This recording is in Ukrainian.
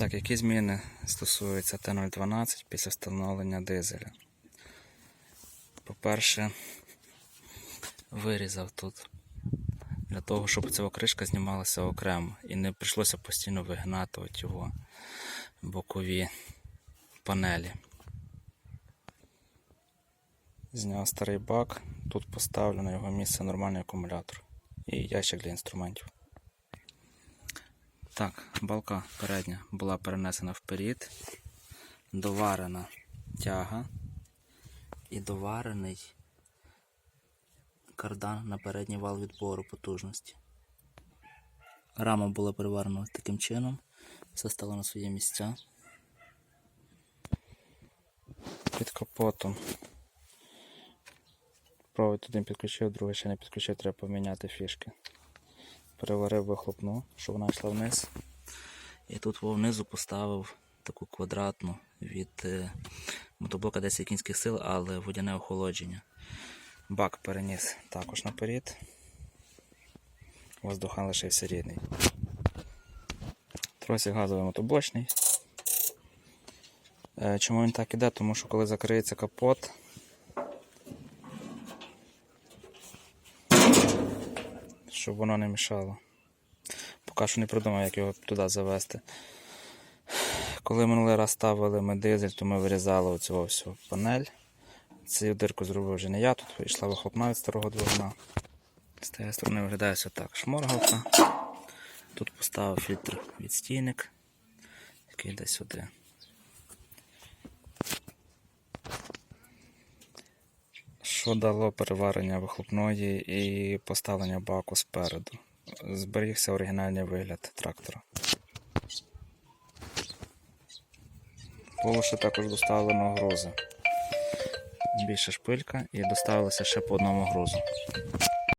Так, які зміни стосуються Т012 після встановлення дизеля? По-перше, вирізав тут для того, щоб ця кришка знімалася окремо і не прийшлося постійно вигинати от його бокові панелі. Зняв старий бак, тут поставлю на його місце нормальний акумулятор і ящик для інструментів. Так, балка передня була перенесена вперед, доварена тяга і доварений кардан на передній вал відбору потужності. Рама була переварена таким чином, все стало на свої місця. Під капотом провід один підключив, другий ще не підключив, треба поміняти фішки. Переварив вихлопну, щоб вона йшла вниз. І тут внизу поставив таку квадратну від е, мотоблока 10 кінських сил, але водяне охолодження. Бак переніс також наперед. Воздухан лишився рідний. Тросик газовий мотоблочний. Е, Чому він так іде? Тому що коли закриється капот, щоб воно не мішало. Поки що не придумав, як його туди завести. Коли минулий раз ставили ми дизель, то ми вирізали оцього всього панель. Цю дирку зробив вже не я, тут вийшла вихлопна від старого двигуна. З тієї сторони виглядає все так. Шморгалка. Тут поставив фільтр відстійник, який йде сюди. Що дало переварення вихлопної і поставлення баку спереду. Зберігся оригінальний вигляд трактора. Було ще також доставлено грузи. Більше шпилька і доставилося ще по одному грузу.